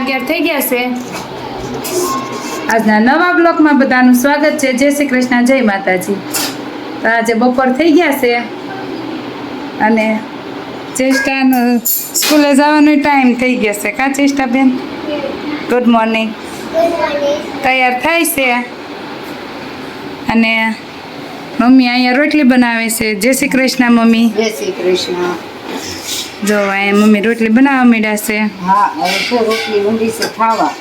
અગિયાર થઈ ગયા છે. આજના નવા બ્લોકમાં બધાનું સ્વાગત છે. જય શ્રી કૃષ્ણ જય માતાજી. તો આજે બપોર થઈ ગયા છે અને ચેષ્ટાનો સ્કૂલે જવાનો ટાઈમ થઈ ગયો છે. કા ચેષ્ટા બેન ગુડ મોર્નિંગ તૈયાર થાય છે. અને મમ્મી અહીંયા રોટલી બનાવે છે. જય શ્રી કૃષ્ણ મમ્મી. જય શ્રી કૃષ્ણ. જો એ મમ્મી રોટલી બનાવવા માંડ્યા છે. હા હવે તો રોટલી ઊંડી છે ખાવા.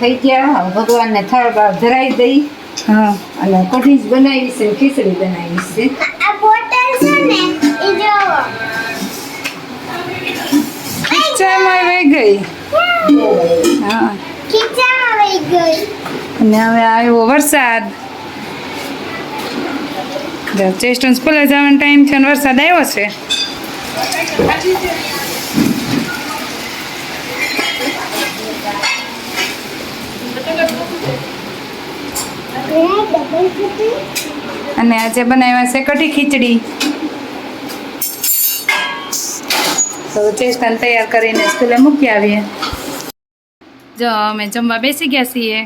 થઈ ગયા ભગવાનને થાળ ભાવ ધરાઈ દઈ. હા. અને કઢી જ બનાવી છે ખીચડી બનાવી છે. આ બોટલ છે ને એ જોવો. ખીચામાં વહી ગઈ. હા. ખીચામાં વહી ગઈ. અને હવે આવ્યો વરસાદ. ચેસ્ટન્સ ચેસ્ટન સ્કૂલે જવાનો ટાઈમ છે અને વરસાદ આવ્યો છે. અને આજે બનાવ્યા છે કઢી ખીચડી. તો ચેસ્ટન તૈયાર કરીને સ્કૂલે મૂકી આવીએ. જો અમે જમવા બેસી ગયા છીએ.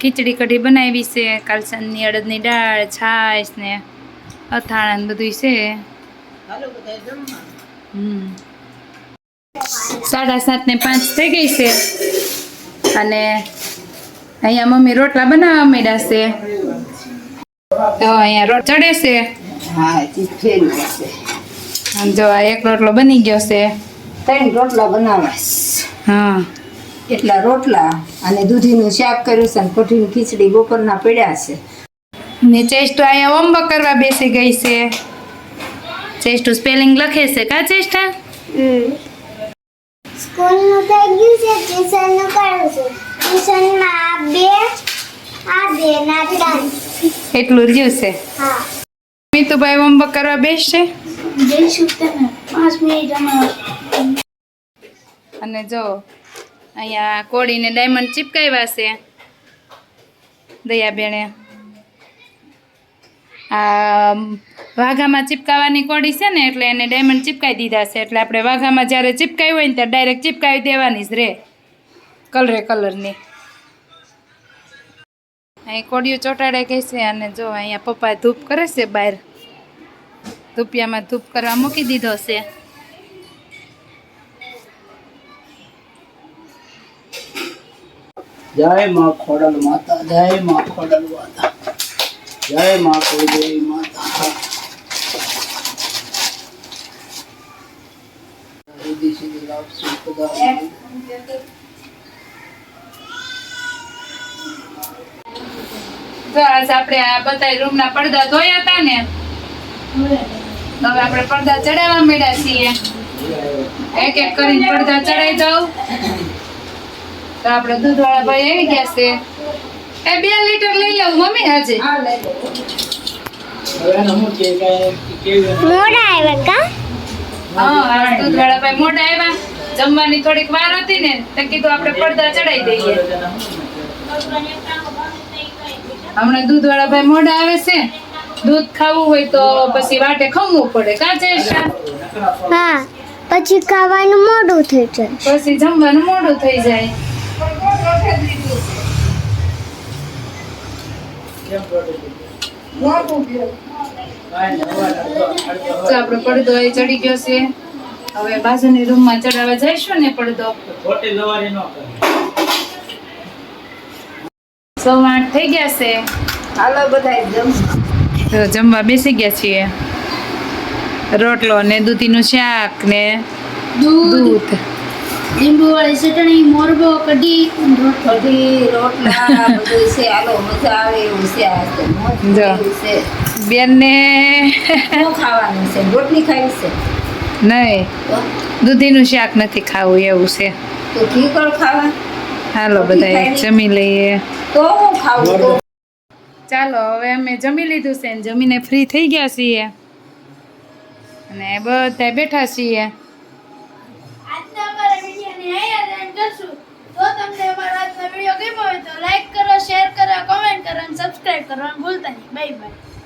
ખીચડી કઢી બનાવી છે કાલસનની અડદની દાળ, છાશ ને અથાણા બધું છે. સાડા સાત ને પાંચ થઈ ગઈ છે. અને અહીંયા મમ્મી રોટલા બનાવવા માંડ્યા છે. તો અહીંયા રોટ ચડે છે. જો આ એક રોટલો બની ગયો છે. ત્રણ રોટલા બનાવવા હા. એટલા રોટલા અને દૂધીનું શાક કર્યું છે અને કોઠીની ખીચડી બપોરના પડ્યા છે. ને તો અહીંયા હોમવર્ક કરવા બેસી ગઈ છે. ચેસ્ટુ સ્પેલિંગ લખે છે. કા ચેસ્ટા સ્કૂલનું થઈ ગયું છે ટ્યુશનનું કરું છું. ટ્યુશનમાં આ બે આ બે ના ત્રણ એટલું રહ્યું છે. હા. મીતુભાઈ હોમવર્ક કરવા બેસશે? જઈશું તમે પાંચ મિનિટ અને જો અહીંયા કોળીને ડાયમંડ ચીપકાવ્યા છે. દયાબેણે આ વાઘામાં ચીપકાવાની કોડી છે ને, એટલે એને ડાયમંડ ચીપકાવી દીધા છે. એટલે આપણે વાઘામાં જ્યારે ચીપકાવી હોય ને, ત્યારે ડાયરેક્ટ ચીપકાવી દેવાની જ રે. કલરે કલરની અહીં કોડીઓ ચોટાડે કહે છે અને જો અહીંયા પપ્પા ધૂપ કરે છે બહાર. ધૂપિયામાં ધૂપ કરવા મૂકી દીધો છે. જય માં ખોડલ માતા, જય માં ખોડલ માતા. જય માં કુળદેવી માતા. આજ આપણે આ બધા રૂમના પડદા ધોયા હતા ને? હવે આપણે પડદા ચડાવવા મળ્યા છીએ. એક એક કરીને પડદા ચડાવી દઉં. તો આપણે દૂધવાળા ભાઈ આવી ગયા છે. એ બે લીટર લઈ લઉં મમ્મી આજે. મોડા આવ્યા કા? હા દૂધવાળા ભાઈ મોટા આવ્યા. જમવાની થોડીક વાર હતી ને તો કીધું આપણે પડદા ચડાવી દઈએ. હમણાં દૂધવાળા ભાઈ મોઢા આવે છે. દૂધ ખાવું હોય તો પછી વાટે ખમવું પડે. કાચે હા પછી ખાવાનું મોડું થઈ જાય. પછી જમવાનું મોડું થઈ જાય. કાંઈ તો આપણો પડદો એ ચડી ગયો છે. હવે બાજુની રૂમમાં ચડાવવા જઈશું ને પડદો. ખોટી લવારી ન કરે. સવા આઠ થઈ ગયા છે. હાલો બધા જમ જમવા બેસી ગયા છીએ. રોટલો ને દૂધીનું શાક ને દૂધ. લીંબુ વાળી ચટણી મોરબો કઢી કઢી રોટલા બધું છે. આલો મજા આવે એવું છે આ જો. બેનને શું ખાવાનું છે? રોટલી ખાવી છે? નહીં. દૂધીનું શાક નથી ખાવું એવું છે. તો ઘીકળ ખાવા? હાલો બધા જમી લઈએ. તો હું ખાવું? ચાલો હવે અમે જમી લીધું છે ને જમીને ફ્રી થઈ ગયા છીએ. અને બધા બેઠા છીએ આજના અમારા વિડીયોને અહીંયા એન્ડ કરશું જો તમને અમારો આજનો વીડિયો ગમ્યો હોય તો લાઈક કરો શેર કરો કમેન્ટ કરો અને સબસ્ક્રાઇબ કરવાનું ભૂલતા નહીં. Bye bye